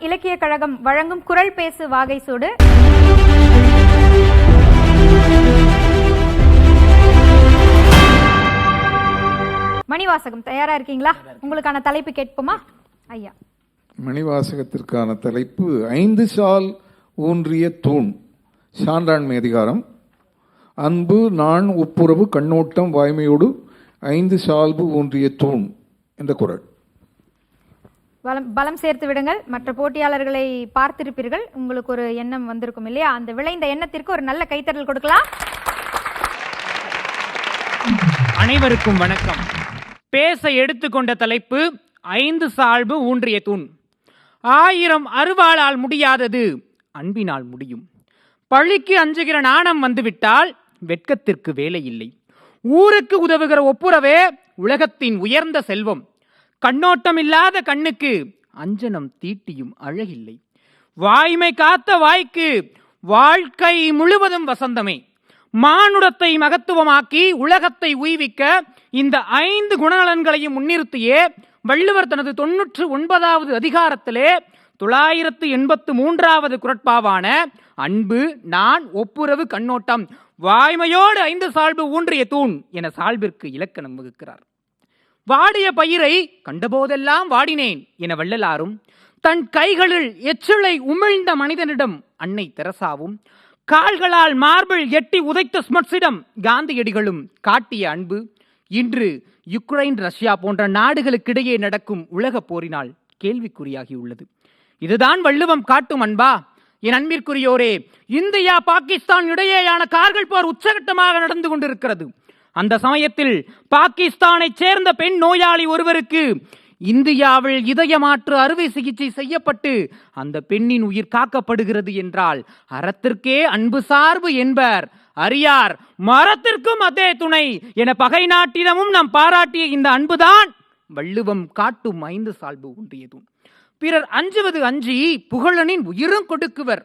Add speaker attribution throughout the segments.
Speaker 1: இலக்கிய கழகம் வழங்கும் குரல் பேசு வாகை சூடு. மணிவாசகம் தயாரா இருக்கீங்களா? உங்களுக்கான தலைப்பு கேட்போமா? ஐயா.
Speaker 2: மணிவாசகத்திற்கான தலைப்பு ஐந்து சால் ஊன்றிய தூண். சான்றாண்மை அதிகாரம். அன்பு நான் ஒப்புரவு கண்ணோட்டம் வாய்மையோடு ஐந்து சால்பு ஊன்றிய தூண் என்ற குரல்.
Speaker 1: பலம் பலம் சேர்த்து விடுங்கள். மற்ற போட்டியாளர்களை பார்த்திருப்பீர்கள். உங்களுக்கு ஒரு எண்ணம் வந்திருக்கும் இல்லையா? அந்த விளைந்த எண்ணத்திற்கு ஒரு நல்ல கைத்தறல் கொடுக்கலாம்.
Speaker 3: அனைவருக்கும் வணக்கம். பேச எடுத்துக்கொண்ட தலைப்பு ஐந்து சால்பு ஊன்றிய தூண். ஆயிரம் அருவாளால் முடியாதது அன்பினால் முடியும். பழிக்கு அஞ்சுகிற நாணம் வந்துவிட்டால் வெட்கத்திற்கு வேலை இல்லை ஊருக்கு உதவுகிற ஒப்புரவே உலகத்தின் உயர்ந்த செல்வம். கண்ணோட்டம் இல்லாத கண்ணுக்கு அஞ்சனம் தீட்டியும் அழகில்லை. வாய்மை காத்த வாய்க்கு வாழ்க்கை முழுவதும் வசந்தமே. மானுடத்தை மகத்துவமாக்கி உலகத்தை உய்விக்க இந்த ஐந்து குணநலன்களையும் முன்னிறுத்தியே வள்ளுவர் தனது தொன்னூற்று ஒன்பதாவது அதிகாரத்திலே தொள்ளாயிரத்து எண்பத்து மூன்றாவது குரட்பாவான அன்பு நான் ஒப்புரவு கண்ணோட்டம் வாய்மையோடு ஐந்து சால்பு ஊன்றிய தூண் என சால்பிற்கு இலக்கணம் வகுக்கிறார். வாடிய பயிரை கண்டபோதெல்லாம் வாடினேன் என வள்ளலாரும் தன் கைகளில் எச்சிலை உமிழ்ந்த மனிதனிடம் அன்னை தெரசாவும் கால்களால் மார்பிள் எட்டி உதைத்த ஸ்மட்ஸிடம் காந்தியடிகளும் காட்டிய அன்பு இன்று யுக்ரைன் ரஷ்யா போன்ற நாடுகளுக்கிடையே நடக்கும் உலகப் போரினால் கேள்விக்குறியாகியுள்ளது. இதுதான் வள்ளுவம் காட்டும் அன்பா. என் அன்பிற்குரியோரே இந்தியா பாகிஸ்தான் இடையேயான கார்கள் போர் உச்சகட்டமாக நடந்து கொண்டிருக்கிறது. அந்த சமயத்தில் பாகிஸ்தானைச் சேர்ந்த பெண் நோயாளி ஒருவருக்கு இந்தியாவில் இதயமாற்று அறுவை சிகிச்சை செய்யப்பட்டு அந்த பெண்ணின் உயிர் காக்கப்படுகிறது என்றால் அறத்திற்கே அன்பு சார்பு என்பர். அறியார் மரத்திற்கும் அதே துணை என பகை நாட்டிடமும் நாம் பாராட்டிய இந்த அன்புதான் வள்ளுவம் காட்டும் ஐந்து சால்பு ஒன்றியதும். பிறர் அஞ்சுவது அஞ்சி புகழனின் உயிரும் கொடுக்குவர்.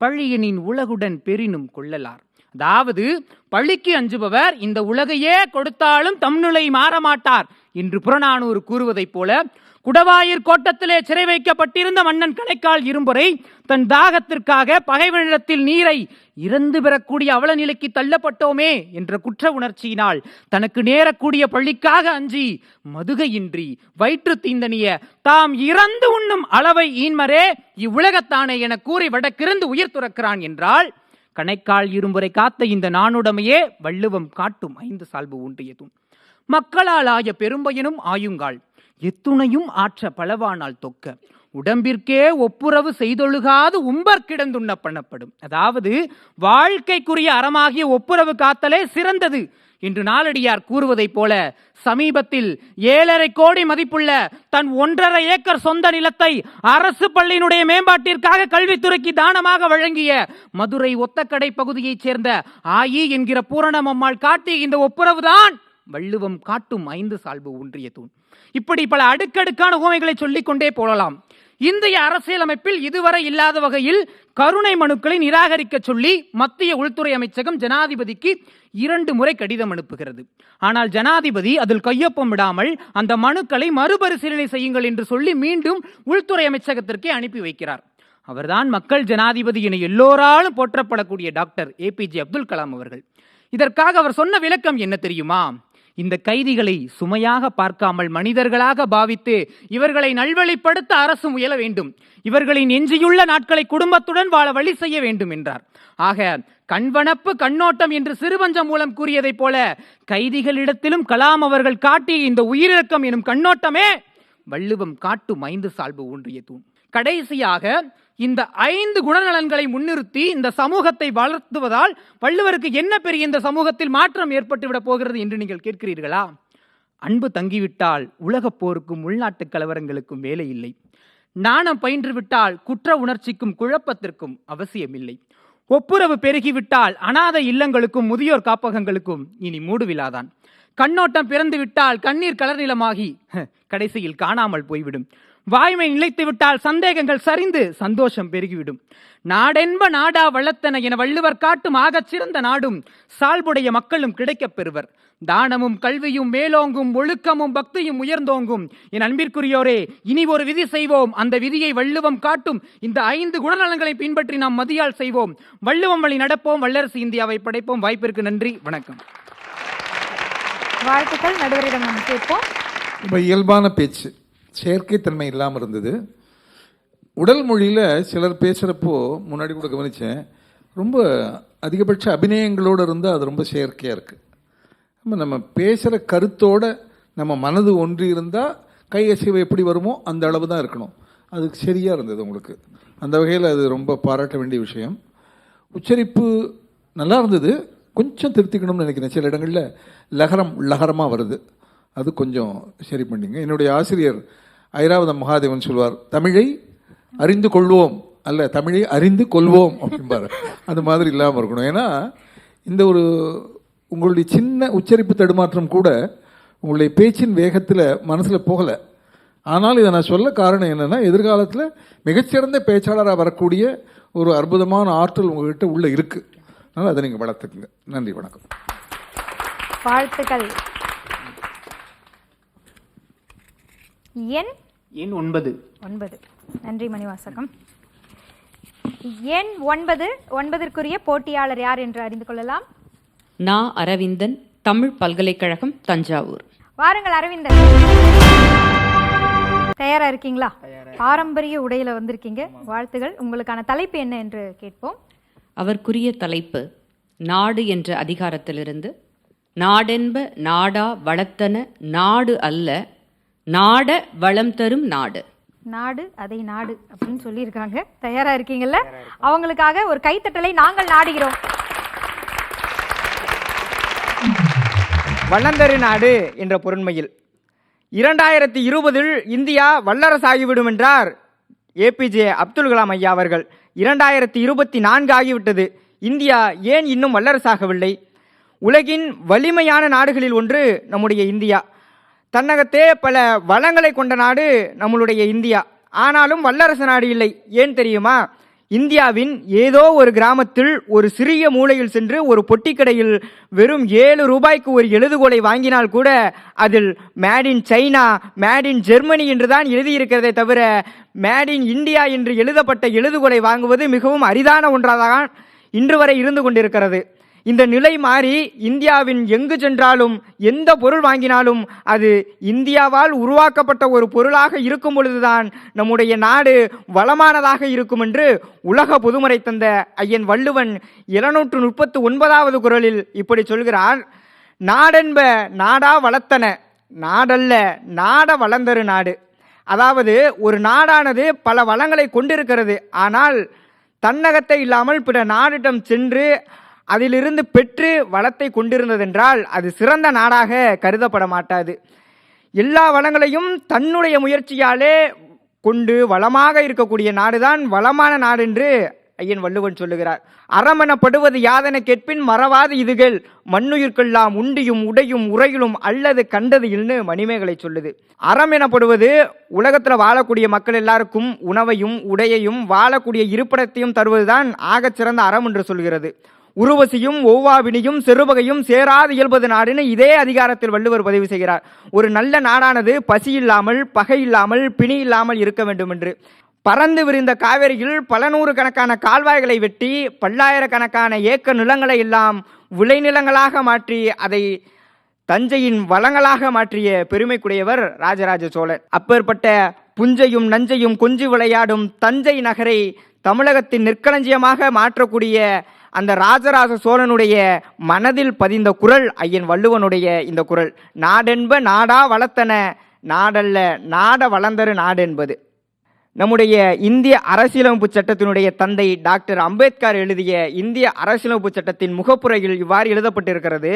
Speaker 3: பழியனின் உலகுடன் பெரினும் கொள்ளலார். அதாவது பழிக்கு அஞ்சுபவர் இந்த உலகையே கொடுத்தாலும் தம்நிலை மாறமாட்டார் என்று புறநானூறு கூறுவதைப் போல குடவாயிற் கோட்டத்திலே சிறை வைக்கப்பட்டிருந்த மன்னன் கணைக்கால் இரும்புரை தன் தாகத்திற்காக பகைவனிடத்தில் நீரை இறந்து பெறக்கூடிய அவல நிலைக்கு தள்ளப்பட்டோமே என்ற குற்ற உணர்ச்சியினால் தனக்கு நேரக்கூடிய பள்ளிக்காக அஞ்சி மதுகையின்றி வயிற்று தீந்தனிய தாம் இறந்து உண்ணும் அளவை ஈன்மரே இவ்வுலகத்தானே என கூறி வடக்கிருந்து உயிர் துறக்கிறான் என்றால் கணைக்கால் இரும்புரை காத்த இந்த நானுடமையே வள்ளுவம் காட்டும் ஐந்து சால்பு ஊன்றியதும். மக்களால் ஆய பெரும்பயனும் ஆயுங்கால் எத்துணையும் ஆற்ற பலவானால் தொக்க. உடம்பிற்கே ஒப்புரவு செய்தொழுகாது உம்பர் கிடந்துண்ண பண்ணப்படும். அதாவது வாழ்க்கைக்குரிய அறமாகிய ஒப்புரவு காத்தலே சிறந்தது. இன்று நாளடியார் கூறுவதைப் போல சமீபத்தில் ஏழரை கோடி மதிப்புள்ள தன் ஒன்றரை ஏக்கர் சொந்த நிலத்தை அரசு பள்ளியினுடைய மேம்பாட்டிற்காக கல்வித்துறைக்கு தானமாக வழங்கிய மதுரை ஒத்தக்கடை பகுதியைச் சேர்ந்த ஆயி என்கிற பூரணம் அம்மாள் காட்டிய இந்த ஒப்புரவுதான் வள்ளுவம் காட்டும் ஐந்து சால்பு ஒன்றிய தூண். இப்படி பல அடுக்கடுக்கான உவமைகளை சொல்லிக்கொண்டே போகலாம். இந்திய அரசியலமைப்பில் இதுவரை இல்லாத வகையில் கருணை மனுக்களை நிராகரிக்க சொல்லி மத்திய உள்துறை அமைச்சகம் ஜனாதிபதிக்கு இரண்டு முறை கடிதம் அனுப்புகிறது. ஆனால் ஜனாதிபதி அதில் கையொப்பம் விடாமல் அந்த மனுக்களை மறுபரிசீலனை செய்யுங்கள் என்று சொல்லி மீண்டும் உள்துறை அமைச்சகத்திற்கே அனுப்பி வைக்கிறார். அவர்தான் மக்கள் ஜனாதிபதி என எல்லோராலும் போற்றப்படக்கூடிய டாக்டர் ஏபிஜே அப்துல் கலாம் அவர்கள். இதற்காக அவர் சொன்ன விளக்கம் என்ன தெரியுமா? இந்த கைதிகளை சுமையாக பார்க்காமல் மனிதர்களாக பாவித்து இவர்களை நல்வழிப்படுத்த அரசு முயல வேண்டும். இவர்களின் எஞ்சியுள்ள நாட்களை குடும்பத்துடன் வாழ வழி செய்ய வேண்டும் என்றார். ஆக கண்வனப்பு கண்ணோட்டம் என்று சிறுபஞ்சம் மூலம் கூறியதைப் போல கைதிகளிடத்திலும் கலாம் அவர்கள் காட்டிய இந்த உயிரிழக்கம் எனும் கண்ணோட்டமே வள்ளுவம் காட்டும் ஐந்து சால்பு ஊன்றிய தூண். கடைசியாக இந்த ஐந்து குணநலன்களை முன்னிறுத்தி இந்த சமூகத்தை வளர்த்துவதால் வள்ளுவருக்கு என்ன பெரிய இந்த சமூகத்தில் மாற்றம் ஏற்பட்டுவிடப் போகிறது என்று நீங்கள் கேட்கிறீர்களா? அன்பு தங்கிவிட்டால் உலகப் போருக்கும் உள்நாட்டு கலவரங்களுக்கும் வேலை இல்லை. நாணம் பயின்றுவிட்டால் குற்ற உணர்ச்சிக்கும் குழப்பத்திற்கும் அவசியமில்லை. ஒப்புரவு பெருகிவிட்டால் அனாதை இல்லங்களுக்கும் முதியோர் காப்பகங்களுக்கும் இனி மூடுவிழாதான். கண்ணோட்டம் பிறந்துவிட்டால் கண்ணீர் கலர் நிலமாகி கடைசியில் காணாமல் போய்விடும். வாய்மை நிலைத்து விட்டால் சந்தேகங்கள் சரிந்து சந்தோஷம் பெருகிவிடும். நாடென்ப நாடா வளர்த்தன என வள்ளுவர் காட்டும் ஆகச் சிறந்த நாடும் சால்புடைய மக்களும் கிடைக்கப் பெறுவர். தானமும் கல்வியும் மேலோங்கும் ஒழுக்கமும் பக்தியும் உயர்ந்தோங்கும். என் அன்பிற்குரியோரே இனி ஒரு விதி செய்வோம். அந்த விதியை வள்ளுவம் காட்டும். இந்த ஐந்து குணநலன்களை பின்பற்றி நாம் மதியால் செய்வோம். வள்ளுவம் வழி நடப்போம். வல்லரசு இந்தியாவை படைப்போம். வாய்ப்பிற்கு நன்றி. வணக்கம்.
Speaker 1: வாழ்த்துக்கள். நடுவரிடம் நாம் கேட்போம்.
Speaker 2: ரொம்ப இயல்பான பேச்சு. செயற்கைத்தன்மை இல்லாமல் இருந்தது. உடல் மொழியில் சிலர் பேசுகிறப்போ முன்னாடி கூட கவனித்தேன் ரொம்ப அதிகபட்ச அபிநயங்களோடு இருந்தால் அது ரொம்ப செயற்கையாக இருக்குது நம்ம நம்ம பேசுகிற கருத்தோடு நம்ம மனது ஒன்றி இருந்தால் கை அசைவு எப்படி வருமோ அந்த அளவு தான் இருக்கணும். அது சரியாக இருந்தது உங்களுக்கு. அந்த வகையில் அது ரொம்ப பாராட்ட வேண்டிய விஷயம். உச்சரிப்பு நல்லா இருந்தது. கொஞ்சம் திருத்திக்கணும்னு நினைக்கிறேன். சில இடங்களில் லகரம் லகரமாக வருது. அது கொஞ்சம் சரி பண்ணிங்க. என்னுடைய ஆசிரியர் ஐராவதம் மகாதேவன் சொல்வார் தமிழை அறிந்து கொள்வோம். அல்ல தமிழை அறிந்து கொள்வோம். அப்படிம்பாரு. அது மாதிரி இல்லாமல் இருக்கணும். ஏன்னா இந்த ஒரு உங்களுடைய சின்ன உச்சரிப்பு தடுமாற்றம் கூட உங்களுடைய பேச்சின் வேகத்தில் மனசில் போகலை. ஆனால் இதை நான் சொல்ல காரணம் என்னென்னா எதிர்காலத்தில் மிகச்சிறந்த பேச்சாளராக வரக்கூடிய ஒரு அற்புதமான ஆற்றல் உங்கள்கிட்ட உள்ளே இருக்குது அதனால் அதை நீங்கள் வளர்த்துக்குங்க. நன்றி வணக்கம்.
Speaker 1: வாழ்த்துக்கள். என்
Speaker 3: எண் ஒன்பது.
Speaker 1: ஒன்பது. நன்றி மணிவாசகம். எண் ஒன்பது ஒன்பதற்குரிய போட்டியாளர் யார் என்று அறிந்து கொள்ளலாம்?
Speaker 4: நா. அரவிந்தன் தமிழ் பல்கலைக்கழகம் தஞ்சாவூர்.
Speaker 1: வாருங்கள் அரவிந்தன். தயாரா இருக்கீங்களா? பாரம்பரிய உடையில வந்திருக்கீங்க. வாழ்த்துகள். உங்களுக்கான தலைப்பு என்ன என்று கேட்போம்.
Speaker 4: அவர்க்குரிய தலைப்பு நாடு என்ற அதிகாரத்திலிருந்து நாடென்ப நாடா வளத்தன நாடு அல்ல நாட வளம் தரும் நாடு.
Speaker 1: நாடு அதை நாடு அப்படின்னு சொல்லியிருக்காங்க. தயாரா இருக்கீங்கல்ல? அவங்களுக்காக ஒரு கைத்தட்டலை நாங்கள் நாடுகிறோம்.
Speaker 5: வல்லந்தரு நாடு என்ற பொருண்மையில். இரண்டாயிரத்தி இருபதில் இந்தியா வல்லரசாகிவிடும் என்றார் ஏபிஜே அப்துல் கலாம் ஐயா அவர்கள். இரண்டாயிரத்தி இருபத்தி நான்கு ஆகிவிட்டது. இந்தியா ஏன் இன்னும் வல்லரசாகவில்லை? உலகின் வலிமையான நாடுகளில் ஒன்று நம்முடைய இந்தியா. தன்னகத்தே பல வளங்களை கொண்ட நாடு நம்மளுடைய இந்தியா. ஆனாலும் வல்லரசு நாடு இல்லை. ஏன் தெரியுமா? இந்தியாவின் ஏதோ ஒரு கிராமத்தில் ஒரு சிறிய மூலையில் சென்று ஒரு பொட்டிக்கடையில் வெறும் ஏழு ரூபாய்க்கு ஒரு எழுதுகோலை வாங்கினால் கூட அதில் made in China made in Germany என்று தான் எழுதியிருக்கிறதே தவிர மேட் இன் இந்தியா என்று எழுதப்பட்ட எழுதுகோலை வாங்குவது மிகவும் அரிதான ஒன்றாக இன்று வரை இருந்து கொண்டிருக்கிறது. இந்த நிலை மாறி இந்தியாவின் எங்கு சென்றாலும் எந்த பொருள் வாங்கினாலும் அது இந்தியாவால் உருவாக்கப்பட்ட ஒரு பொருளாக இருக்கும் பொழுதுதான் நம்முடைய நாடு வளமானதாக இருக்கும் என்று உலக பொதுமறை தந்த ஐயன் வள்ளுவன் இருநூற்று முப்பத்து ஒன்பதாவது குரலில் இப்படி சொல்கிறார். நாடென்ப நாடா வளர்த்தன நாடல்ல நாட வளர்ந்தரு நாடு. அதாவது ஒரு நாடானது பல வளங்களை கொண்டிருக்கிறது. ஆனால் தன்னகத்தை இல்லாமல் பிற நாடிடம் சென்று அதிலிருந்து பெற்று வளத்தை கொண்டிருந்ததென்றால் அது சிறந்த நாடாக கருதப்பட மாட்டாது எல்லா வளங்களையும் தன்னுடைய முயற்சியாலே கொண்டு வளமாக இருக்கக்கூடிய நாடுதான் வளமான நாடு என்று ஐயன் வள்ளுவன் சொல்லுகிறார். அறமெனப்படுவது யாதென கேட்பின் மறவாது இதுகள். மண்ணுயிர்க்கெல்லாம் உண்டியும் உடையும் உறையிலும் அல்லது கண்டது இல்னு மணிமேகலை சொல்லுது. அறம் எனப்படுவது உலகத்தில் வாழக்கூடிய மக்கள் எல்லாருக்கும் உணவையும் உடையையும் வாழக்கூடிய இருப்பிடத்தையும் தருவதுதான் ஆகச் சிறந்த அறம் என்று சொல்கிறது. உருவசியும் ஒவ்வாவினியும் செருவகையும் சேராது இயல்பது நாடுன்னு இதே அதிகாரத்தில் வள்ளுவர் பதிவு செய்கிறார். ஒரு நல்ல நாடானது பசி இல்லாமல் பகை இல்லாமல் பிணி இல்லாமல் இருக்க வேண்டும் என்று பறந்து விரிந்த காவேரியில் பல நூறு கணக்கான கால்வாய்களை வெட்டி பல்லாயிரக்கணக்கான ஏக்க நிலங்களை எல்லாம் விளைநிலங்களாக மாற்றி அதை தஞ்சையின் வளங்களாக மாற்றிய பெருமைக்குடையவர் ராஜராஜ சோழன். அப்பேற்பட்ட புஞ்சையும் நஞ்சையும் கொஞ்சி விளையாடும் தஞ்சை நகரை தமிழகத்தின் நெற்களஞ்சியமாக மாற்றக்கூடிய அந்த ராஜராஜ சோழனுடைய மனதில் பதிந்த குரல் ஐயன் வள்ளுவனுடைய இந்த குரல். நாடென்ப நாடா வளர்த்தன நாடல்ல நாட வளர்ந்தரு நாடென்பது. நம்முடைய இந்திய அரசியலமைப்பு சட்டத்தினுடைய தந்தை டாக்டர் அம்பேத்கர் எழுதிய இந்திய அரசியலமைப்பு சட்டத்தின் முகப்புரையில் இவ்வாறு எழுதப்பட்டிருக்கிறது.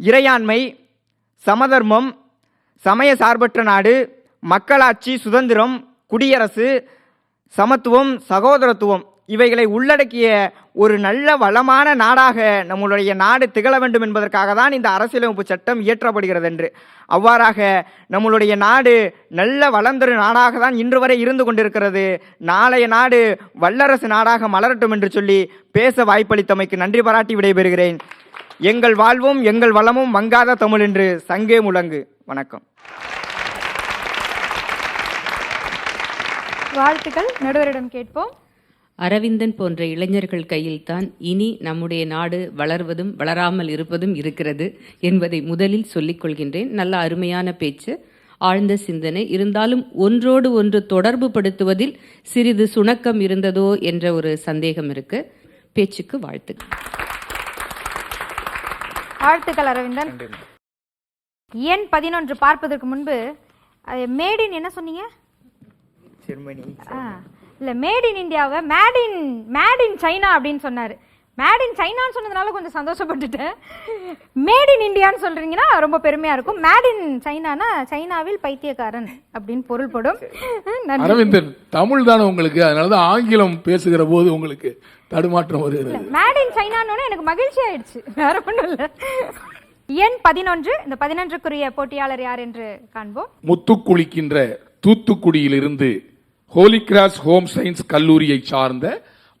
Speaker 5: இறையாண்மை சமதர்மம் சமய சார்பற்ற நாடு மக்களாட்சி சுதந்திரம் குடியரசு சமத்துவம் சகோதரத்துவம். இவைகளை உள்ளடக்கிய ஒரு நல்ல வளமான நாடாக நம்மளுடைய நாடு திகழ வேண்டும் என்பதற்காக தான் இந்த அரசியலமைப்பு சட்டம் இயற்றப்படுகிறது என்று. அவ்வாறாக நம்மளுடைய நாடு நல்ல வளர்ந்தொரு நாடாக தான் இன்று வரை இருந்து கொண்டிருக்கிறது. நாளைய நாடு வல்லரசு நாடாக மலரட்டும் என்று சொல்லி பேச வாய்ப்பளித்தமைக்கு நன்றி பாராட்டி விடைபெறுகிறேன். எங்கள் வாழ்வும் எங்கள் வளமும் மங்காத தமிழ் என்று சங்கே முழங்கு. வணக்கம்.
Speaker 1: வாழ்த்துக்கள். நடுவரிடம் கேட்போம்.
Speaker 4: அரவிந்தன் போன்ற இளைஞர்கள் கையில்தான் இனி நம்முடைய நாடு வளர்வதும் வளராமல் இருப்பதும் இருக்கிறது என்பதை முதலில் சொல்லிக் கொள்கின்றேன். நல்ல அருமையான பேச்சு. ஆழ்ந்த சிந்தனை. இருந்தாலும் ஒன்றோடு ஒன்று தொடர்பு படுத்துவதில் சிறிது சுணக்கம் இருந்ததோ என்ற ஒரு சந்தேகம் இருக்கு. பேச்சுக்கு வாழ்த்துக்கள்.
Speaker 1: வாழ்த்துக்கள் அரவிந்தன். எண் பதினொன்று பார்ப்பதற்கு முன்பு மேடின் என்ன சொன்னீங்க?
Speaker 5: ஜெர்மனி
Speaker 1: ஆ. இல்லை மேட் இன் இந்தியாவை made in made in China அப்படின்னு சொன்னார். மேட் இன் சைனான்னு சொன்னதுனால கொஞ்சம் சந்தோஷப்பட்டுட்டேன். மேட் இன் இந்தியான்னு சொல்கிறீங்கன்னா ரொம்ப பெருமையாக இருக்கும். மேட் இன் சைனானா சைனாவில் பைத்தியக்காரன் அப்படின்னு பொருள்படும்.
Speaker 6: அரவிந்தன் தமிழ் தானே உங்களுக்கு. அதனால தான் ஆங்கிலம் பேசுகிற போது உங்களுக்கு தடுமாற்றம் வருகிறது.
Speaker 1: மேட் இன் சைனான்னு எனக்கு மகிழ்ச்சி ஆயிடுச்சு. வேற ஒன்றும் இல்லை. எண் பதினொன்று இந்த பதினொன்றுக்குரிய போட்டியாளர் யார் என்று காண்போம்.
Speaker 6: முத்துக்குளிக்கின்ற தூத்துக்குடியிலிருந்து ஹோலி கிராஸ் ஹோம் சயின்ஸ் கல்லூரியை சார்ந்த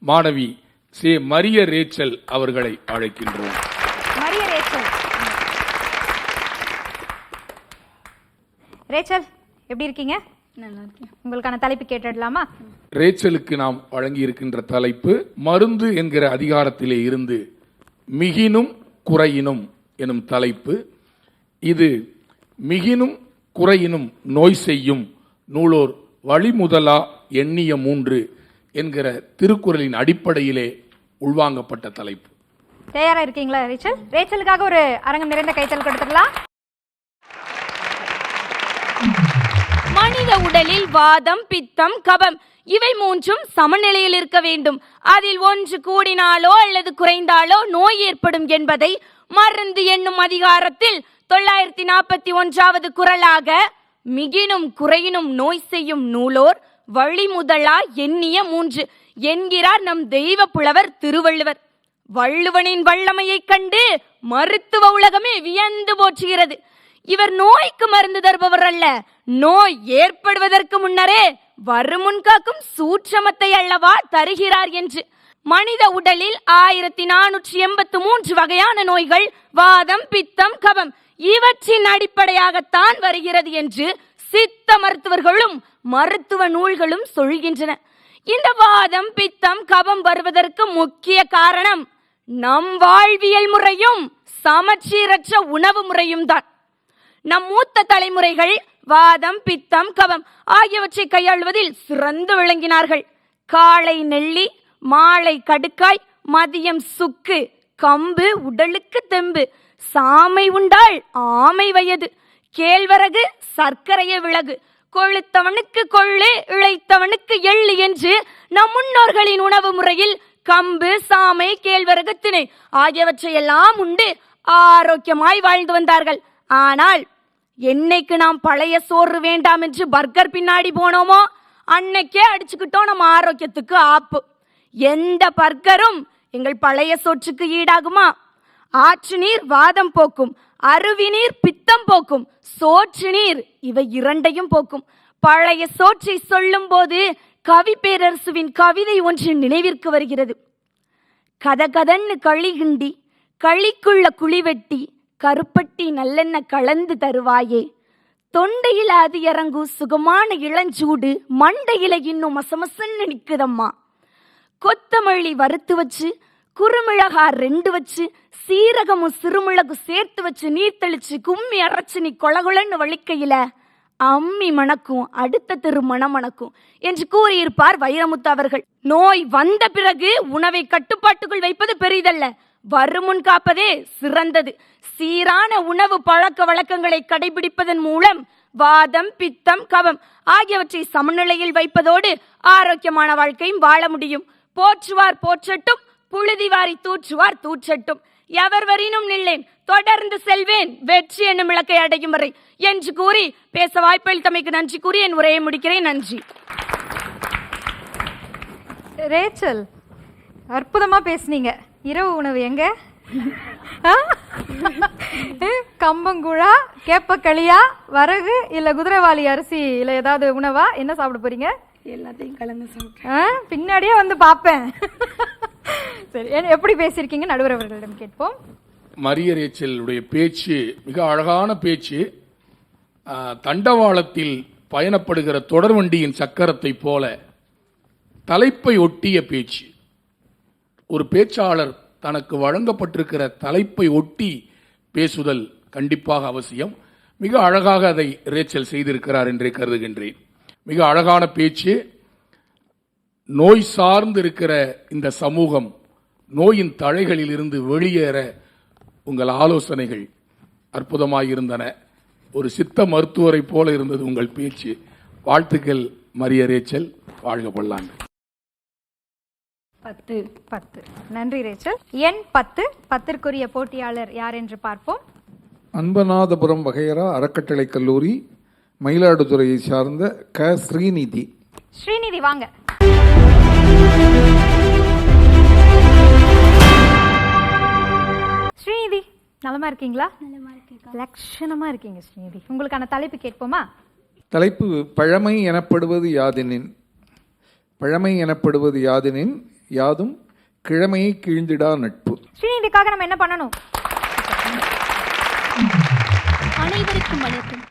Speaker 6: மாணவி சே மரிய ரேச்சல் அவர்களை அழைக்கின்றோம்.
Speaker 1: மரிய ரேச்சல். ரேச்சல் எப்படி இருக்கீங்க? நல்லா இருக்கேன். உங்களுக்கான தலைப்பு கேட்டுடலாமா?
Speaker 6: ரேச்சலுக்கு நாம் வழங்கி இருக்கின்ற தலைப்பு மருந்து என்கிற அதிகாரத்திலே இருந்து மிகினும் குறையினும் எனும் தலைப்பு. இது மிகினும் குறையினும் நோய் செய்யும் நூலோர் வழிமுதலா எண்ணிய மூன்று என்கிற திருக்குறளின் அடிப்படையிலே உள்வாங்கப்பட்ட தலைப்பு.
Speaker 1: தயாரா இருக்கீங்களா ரேச்சல்? ரேச்சலுக்காக ஒரு அரங்கம் நிறைந்த கைத்தல் கொடுத்துடலாம்.
Speaker 7: மனித உடலில் வாதம் பித்தம் கபம் இவை மூன்றும் சமநிலையில் இருக்க வேண்டும். அதில் ஒன்று கூடினாலோ அல்லது குறைந்தாலோ நோய் ஏற்படும் என்பதை மருந்து என்னும் அதிகாரத்தில் தொள்ளாயிரத்தி நாற்பத்தி ஒன்றாவது குரலாக மிகினும் குறையினும் நோய் செய்யும் நூலோர் வழிமுதலா எண்ணிய மூன்று என்கிறார் நம் தெய்வ புலவர் திருவள்ளுவர். வள்ளுவனின் வல்லமையைக் கண்டு மருத்துவ உலகமே வியந்து போற்றுகிறது. இவர் நோய்க்கு மருந்து தருபவர் அல்ல. நோய் ஏற்படுவதற்கு முன்னரே வருமுன் காக்கும் சூட்சமத்தை அல்லவா தருகிறார் என்று. மனித உடலில் ஆயிரத்தி நானூற்றி எண்பத்து மூன்று வகையான நோய்கள் வாதம் பித்தம் கபம். இவற்றின் அடிப்படையாகத்தான் வருகிறது என்று சித்த மருத்துவர்களும் மருத்துவ நூல்களும் சொல்கின்றன. இந்த வாதம் பித்தம் கபம் வருவதற்கு முக்கிய காரணம் நம் வாழ்வியல் முறையும் சமச்சீரற்ற உணவு முறையும் தான். நம் மூத்த தலைமுறைகள் வாதம் பித்தம் கபம் ஆகியவற்றை கையாள்வதில் சிறந்து விளங்கினார்கள். காலை நெல்லி மாலை கடுக்காய் மதியம் சுக்கு கம்பு உடலுக்கு தெம்பு சாமை உண்டாள் ஆமை வயது. கேழ்வரகு சர்க்கரைய விலகு. கொழுத்தவனுக்கு கொள்ளு இழைத்தவனுக்கு எள்ளு என்று நம் முன்னோர்களின் உணவு முறையில் கம்பு சாமை கேழ்வரகு திணை ஆகியவற்றையெல்லாம் உண்டு. ஆரோக்கியமாய் வாழ்ந்து வந்தார்கள். ஆனால் என்னைக்கு நாம் பழைய சோறு வேண்டாம் என்று பர்கர் பின்னாடி போனோமோ அன்னைக்கே அடிச்சுக்கிட்டோம் நம்ம ஆரோக்கியத்துக்கு ஆப்பு. எந்த பர்கரும் எங்கள் பழைய சோற்றுக்கு ஈடாகுமா? ஆற்று நீர் வாதம் போக்கும் அருவி நீர் பித்தம் போக்கும் சோற்று நீர் இவை இரண்டையும் போக்கும். பழைய சோற்றை சொல்லும் போது கவி பேரரசுவின் கவிதை ஒன்று நினைவிற்கு வருகிறது. கதகதன்னு களி கிண்டி களிக்குள்ள குழி வெட்டி கருப்பட்டி நல்லெண்ண கலந்து தருவாயே. தொண்டையில் அது இறங்கு சுகமான இளஞ்சூடு மண்டையில இன்னும் மசமசன்னு நிற்குதம்மா. கொத்தமல்லி வறுத்து வச்சு குறுமிளகா ரெண்டு வச்சு சீரகமும் சிறுமிளகு சேர்த்து வச்சு நீர் தெளிச்சு கும்மி அரைச்சு நீ கொலகுலன்னு வலிக்கையில அம்மி மணக்கும் அடுத்த திரு மணம் மணக்கும் என்று கூறியிருப்பார் வைரமுத்து அவர்கள். நோய் வந்த பிறகு உணவை கட்டுப்பாட்டுக்குள் வைப்பது பெரிதல்ல. வருமுன் காப்பதே சிறந்தது. சீரான உணவு பழக்க வழக்கங்களை கடைபிடிப்பதன் மூலம் வாதம் பித்தம் கவம் ஆகியவற்றை சமநிலையில் வைப்பதோடு ஆரோக்கியமான வாழ்க்கையும் வாழ முடியும். போற்றுவார் போற்றட்டும். புழுதி வாரி தூற்றுவார் தூற்றட்டும். எவர் வரினும் நில்லேன் தொடர்ந்து செல்வேன் வெற்றி என்னும் இலக்கை அடையும் வரை. என்று கூறி பேச வாய்ப்பளித்தமைக்கு நன்றி கூறி என் உரையை முடிக்கிறேன். நன்றி.
Speaker 1: ரேச்சல் அற்புதமா பேசுனீங்க. இரவு உணவு எங்க? கம்பங்குழா கேப்பக்களியா வரகு இல்ல குதிரைவாளி அரிசி இல்ல ஏதாவது உணவா? என்ன சாப்பிட போறீங்க?
Speaker 8: எல்லாத்தையும் கலந்து சாப்பிட்டேன்.
Speaker 1: ஆ? பின்னாடியே வந்து பார்ப்பேன். சரி எப்படி பேசியிருக்கீங்க? நடுவர் அவர்களிடம் கேட்போம்.
Speaker 6: மரியரேச்சலுடைய பேச்சு மிக அழகான பேச்சு. தண்டவாளத்தில் பயணப்படுகிற தொடர்வண்டியின் சக்கரத்தை போல தலைப்பை ஒட்டிய பேச்சு. ஒரு பேச்சாளர் தனக்கு வழங்கப்பட்டிருக்கிற தலைப்பை ஒட்டி பேசுதல் கண்டிப்பாக அவசியம். மிக அழகாக அதை ரேச்சல் செய்திருக்கிறார் என்றே கருதுகின்றேன். மிக அழகான பேச்சு. நோய் சார்ந்து இருக்கிற இந்த சமூகம் நோயின் தழைகளில் இருந்து வெளியேற உங்கள் ஆலோசனைகள் அற்புதமாயிருந்தன. ஒரு சித்த மருத்துவரை போல இருந்தது உங்கள் பேச்சு. வாழ்த்துக்கள் மரிய ரேச்சல். வாழ்க பல்லாண்டு
Speaker 1: பத்து பத்து. நன்றி ரேச்சல். எண் பத்து பத்திற்குரிய போட்டியாளர் யார் என்று பார்ப்போம்.
Speaker 2: அன்பநாதபுரம் வகையரா அறக்கட்டளை கல்லூரி மயிலாடுதுறையை சார்ந்த க. ஸ்ரீநிதி.
Speaker 1: ஸ்ரீநிதி வாங்க. ஸ்ரீநிதி நலமா இருக்கீங்களா? லட்சணமா இருக்கீங்க ஸ்ரீநிதி. உங்களுக்கான தலைப்பு கேட்போமா?
Speaker 2: தலைப்பு பழமை எனப்படுவது யாதெனின்? பழமை எனப்படுவது யாதெனின்? யாதும் கிழமையை கீழ்ந்திடா நட்பு.
Speaker 1: ஸ்ரீநிதிக்காக நம்ம என்ன பண்ணணும்?
Speaker 9: அனைவருக்கும் வணக்கம்.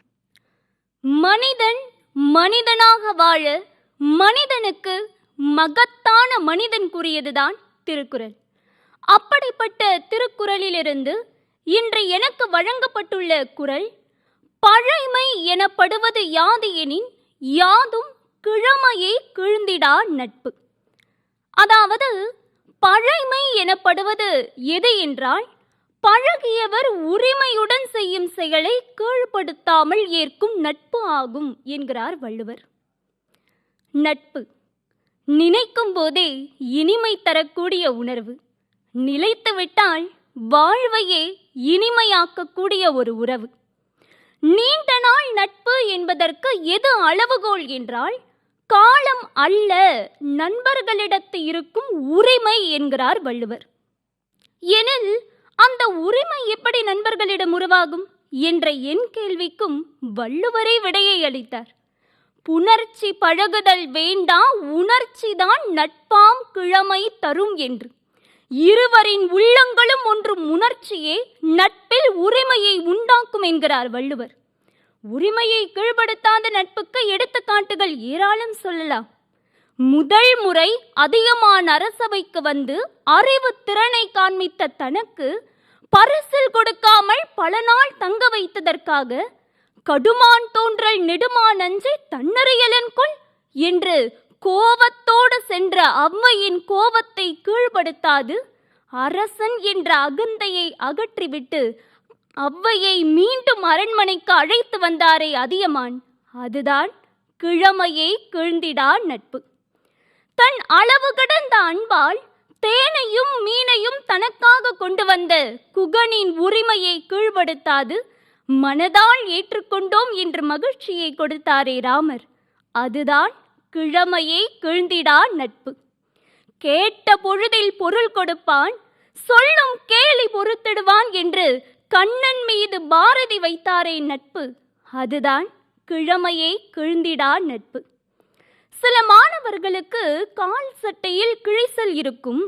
Speaker 9: மனிதன் மனிதனாக வாழ மனிதனுக்கு மகத்தான மனிதன் கூறியதுதான் திருக்குறள். அப்படிப்பட்ட திருக்குறளிலிருந்து இன்று எனக்கு வழங்கப்பட்டுள்ள குறள் பழைமை எனப்படுவது யாது எனின் யாதும் கிழமையை கிழ்ந்திடா நட்பு. அதாவது பழைமை எனப்படுவது எது என்றால் பழகியவர் உரிமையுடன் செய்யும் செயலை கீழ்ப்படுத்தாமல் ஏற்கும் நட்பு ஆகும் என்கிறார் வள்ளுவர். நட்பு. நினைக்கும் போதே இனிமை தரக்கூடிய உணர்வு. நிலைத்துவிட்டால் வாழ்வையே இனிமையாக்கக்கூடிய ஒரு உறவு. நீண்ட நாள் நட்பு என்பதற்கு எது அளவுகோல் என்றால் காலம் அல்ல நண்பர்களிடத்து இருக்கும் உரிமை என்கிறார் வள்ளுவர். எனில் அந்த உரிமை எப்படி நண்பர்களிடம் உருவாகும் என்ற என் கேள்விக்கும் வள்ளுவரே விடையை அளித்தார். புணர்ச்சி பழகுதல் வேண்டா உணர்ச்சிதான் நட்பாம் கிழமை தரும் என்று. இருவரின் உள்ளங்களும் ஒன்றும் உணர்ச்சியே நட்பில் உரிமையை உண்டாக்கும் என்கிறார் வள்ளுவர். உரிமையை கீழ்படுத்தாத நட்புக்கு எடுத்துக்காட்டுகள் ஏராளம் சொல்லலாம். முதல் முறை அதிகமான அரசவைக்கு வந்து அறிவு திறனை காண்பித்த தனக்கு பரிசில் கொடுக்காமல் பல நாள் தங்க வைத்ததற்காக கடுமான் தோன்றல் நெடுமான் அஞ்சை தன்னறியலன் கொள் என்று கோபத்தோடு சென்ற அவ்வையின் கோபத்தை கீழ்படுத்தாது அரசன் என்ற அகந்தையை அகற்றிவிட்டு அவ்வையை மீண்டும் அரண்மனைக்கு அழைத்து வந்தாரே அதியமான். அதுதான் கிழமையை கீழ்ந்திடா நட்பு. தன் அளவு கடந்த அன்பால் தேனையும் மீனையும் தனக்காக கொண்டு வந்த குகனின் உரிமையை கீழ்படுத்தாது மனதால் ஏற்றுக்கொண்டோம் என்று மகிழ்ச்சியை கொடுத்தாரே ராமர். அதுதான் கிழமையை கீழ்ந்திடா நட்பு. கேட்ட பொழுதில் பொருள் கொடுப்பான் சொல்லும் கேலி பொறுத்திடுவான் என்று கண்ணன் மீது பாரதி வைத்தாரே நட்பு. அதுதான் கிழமையை கீழ்ந்திடா நட்பு. சில மாணவர்களுக்கு கால் சட்டையில் கிழிசல் இருக்கும்.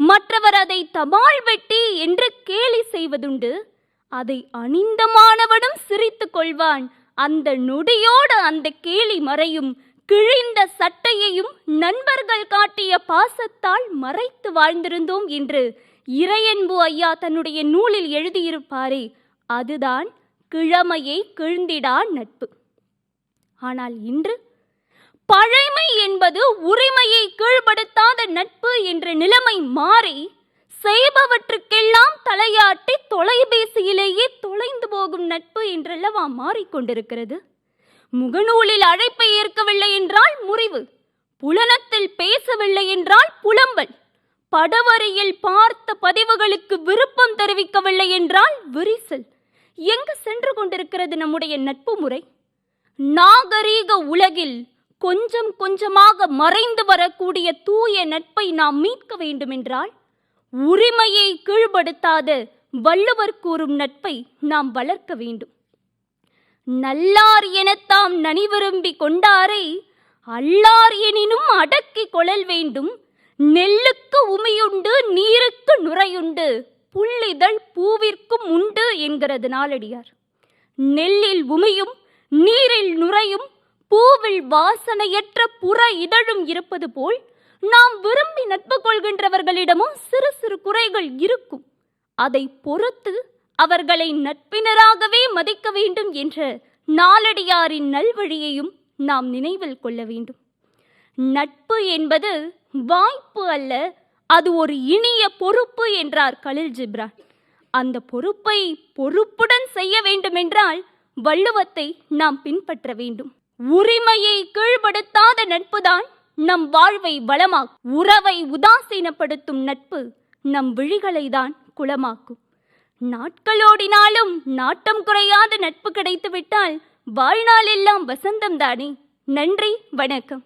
Speaker 9: மற்றவர் அதை தபால் வெட்டி என்று கேலி செய்வதுண்டு. அதை அணிந்த மாணவனும் சிரித்துக் கொள்வான். அந்த நொடியோடு அந்த கேலி மறையும். கிழிந்த சட்டையையும் நண்பர்கள் காட்டிய பாசத்தால் மறைத்து வாழ்ந்திருந்தோம் என்று இறையன்பு ஐயா தன்னுடைய நூலில் எழுதியிருப்பாரே. அதுதான் கிழமையை கிழ்ந்திடா நட்பு. ஆனால் இன்று பழைமை என்பது உரிமையை கீழ்படுத்தாத நட்பு என்ற நிலைமை மாறி செய்பவற்றுக்கெல்லாம் தலையாட்டி தொலைபேசியிலேயே தொலைந்து போகும் நட்பு என்றல்லவா மாறிக்கொண்டிருக்கிறது முகநூலில் அழைப்பை ஏற்கவில்லை என்றால் முறிவு புலனத்தில் பேசவில்லை என்றால் புலம்பல் படவரையில் பார்த்த பதிவுகளுக்கு விருப்பம் தெரிவிக்கவில்லை என்றால் விரிசல். எங்கு சென்று கொண்டிருக்கிறது நம்முடைய நட்பு முறை நாகரீக உலகில் கொஞ்சம் கொஞ்சமாக மறைந்து வரக்கூடிய தூய நட்பை நாம் மீட்க வேண்டுமென்றால் உரிமையை கீழ்படுத்தாத வள்ளுவர் கூறும் நட்பை நாம் வளர்க்க வேண்டும். நல்லார் எனத்தாம் நனி விரும்பி கொண்டாரை அல்லார் எனினும் அடக்கி கொழல் வேண்டும். நெல்லுக்கு உமியுண்டு நீருக்கு நுரையுண்டு புள்ளிதழ் பூவிற்கும் உண்டு என்கிறது நாளடியார். நெல்லில் உமியும் நீரில் நுரையும் பூவில் வாசனையற்ற புற இதழும் இருப்பது போல் நாம் விரும்பி நட்பு கொள்கின்றவர்களிடமும் சிறு சிறு குறைகள் இருக்கும். அதை பொறுத்து அவர்களை நட்பினராகவே மதிக்க வேண்டும் என்ற நாலடியாரின் நல்வழியையும் நாம் நினைவில் கொள்ள வேண்டும். நட்பு என்பது வாய்ப்பு அல்ல அது ஒரு இனிய பொறுப்பு என்றார் கலில் ஜிப்ரான். அந்த பொறுப்பை பொறுப்புடன் செய்ய வேண்டுமென்றால் வள்ளுவத்தை நாம் பின்பற்ற வேண்டும். உரிமையை கீழ்படுத்தாத நட்புதான் நம் வாழ்வை வளமாக்கும். உறவை உதாசீனப்படுத்தும் நட்பு நம் விழிகளை தான் குளமாக்கும் நாட்களோடினாலும் நாட்டம் குறையாத நட்பு கிடைத்துவிட்டால் வாழ்நாள் எல்லாம் வசந்தம் தானே. நன்றி வணக்கம்.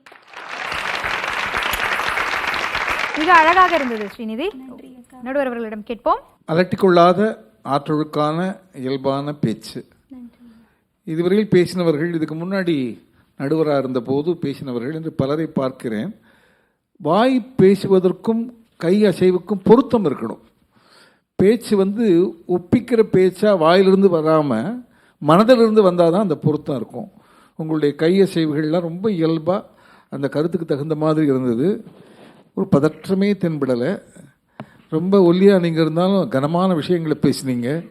Speaker 1: மிக அழகாக இருந்தது ஸ்ரீநிதி. நடுவர் அவர்களிடம் கேட்போம்.
Speaker 2: அலட்டிக்கொள்ளாத ஆற்றொழுக்கான இயல்பான பேச்சு. இதுவரையில் பேசினவர்கள் இதுக்கு முன்னாடி நடுவராக இருந்தபோது பேசினவர்கள் என்று பலரை பார்க்கிறேன். வாய் பேசுவதற்கும் கை அசைவுக்கும் பொருத்தம் இருக்கணும். பேச்சு வந்து ஒப்பிக்கிற பேச்சாக வாயிலிருந்து வராமல் மனதிலிருந்து வந்தால் தான் அந்த பொருத்தம் இருக்கும். உங்களுடைய கை அசைவுகள்லாம் ரொம்ப இயல்பாக அந்த கருத்துக்கு தகுந்த மாதிரி இருந்தது. ஒரு பதற்றமே தென்படலை. ரொம்ப ஒல்லியாக நீங்கள் இருந்தாலும் கனமான விஷயங்களை பேசுனீங்க.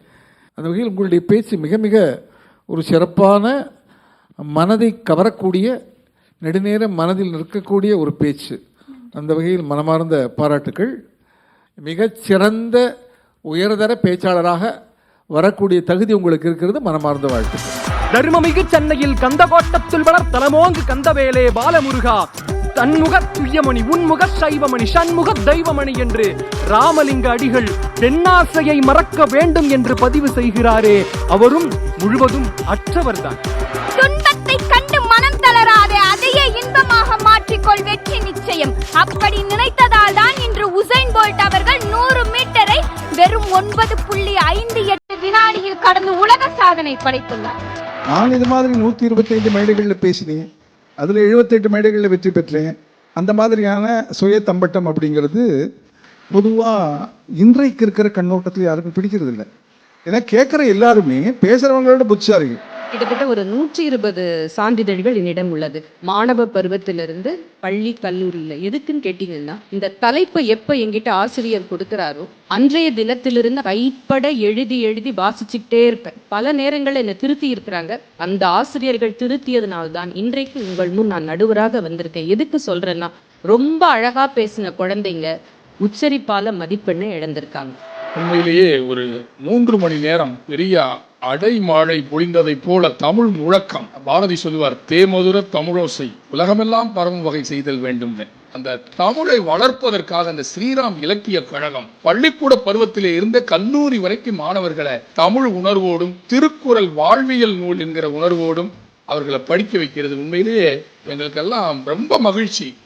Speaker 2: அந்த வகையில் உங்களுடைய பேச்சு மிக மிக ஒரு சிறப்பான மனதை கவரக்கூடிய நெடுநேர மனதில் நிற்கக்கூடிய ஒரு பேச்சு. அந்த வகையில் மனமார்ந்த பாராட்டுக்கள். மிகச்சிறந்த உயர்தர பேச்சாளராக வரக்கூடிய தகுதி உங்களுக்கு இருக்கிறது. மனமார்ந்த வாழ்த்துக்கள்.
Speaker 10: தர்மமிகு சென்னையில் கந்தகோட்டத்தில் வளர் தலமோங்கு கந்தவேலே பாலமுருகா. தன்முக துய்யமணி உன்முக சைவமணி சண்முக தெய்வமணி என்று ராமலிங்க அடிகள் தென்னாசையை மறக்க வேண்டும் என்று பதிவு செய்கிறாரே அவரும் முழுவதும் அற்றவர்தான்.
Speaker 9: துன்பத்தை கண்டு மனம் தளராதே அதையே இன்பமாக மாற்றிக்கொள் வெற்றி நிச்சயம். அப்படி நினைத்ததால் தான் இன்று உசைன் போல்ட் அவர்கள் நூறு மீட்டரை வெறும் ஒன்பது புள்ளி ஐந்து எட்டு வினாடியில் கடந்து உலக சாதனை படைத்துள்ளார்.
Speaker 2: நான் இது மாதிரி நூற்றி இருபத்தைந்து மேடைகளில் பேசினேன். அதில் எழுபத்தெட்டு மேடைகளில் வெற்றி பெற்றேன். அந்த மாதிரியான சுய தம்பட்டம் அப்படிங்கிறது பொதுவாக இன்றைக்கு இருக்கிற கண்ணோட்டத்தில் யாருக்கும் பிடிக்கிறது இல்லை ஏன்னா கேட்குற எல்லாருமே பேசுகிறவங்களோட புத்திசாலிகள்.
Speaker 4: கிட்டத்தட்ட ஒரு நூற்றி இருபது சான்றிதழ்கள் என்னிடம் உள்ளது. மாணவ பருவத்திலிருந்து பள்ளி கல்லூரியில். எதுக்குன்னு கேட்டீங்கன்னா இந்த தலைப்பை எப்போ என்கிட்ட ஆசிரியர் கொடுக்குறாரோ அன்றைய தினத்திலிருந்து கைப்பட எழுதி எழுதி வாசிச்சுக்கிட்டே இருப்பேன். பல நேரங்களில் என்னை திருத்தி இருக்கிறாங்க. அந்த ஆசிரியர்கள் திருத்தியதுனால்தான் இன்றைக்கு உங்கள் முன் நான் நடுவராக வந்திருக்கேன். எதுக்கு சொல்றேன்னா ரொம்ப அழகா பேசின குழந்தைங்க உச்சரிப்பால மதிப்பெண்ணை இழந்திருக்காங்க.
Speaker 6: உண்மையிலேயே ஒரு மூன்று மணி நேரம் பெரிய அடைமாழை பொழிந்ததைப் போல தமிழ் முழக்கம். பாரதி சொல்லுவார் தேமதுர தமிழோசை உலகமெல்லாம் பரவும் வகை செய்தல் வேண்டும் அந்த தமிழை வளர்ப்பதற்காக அந்த ஸ்ரீராம் இலக்கிய கழகம் பள்ளிக்கூட பருவத்திலே இருந்த கல்லூரி வரைக்கும் மாணவர்களை தமிழ் உணர்வோடும் திருக்குறள் வாழ்வியல் நூல் என்கிற உணர்வோடும் அவர்களை படிக்க வைக்கிறது. உண்மையிலேயே எங்களுக்கெல்லாம் ரொம்ப மகிழ்ச்சி.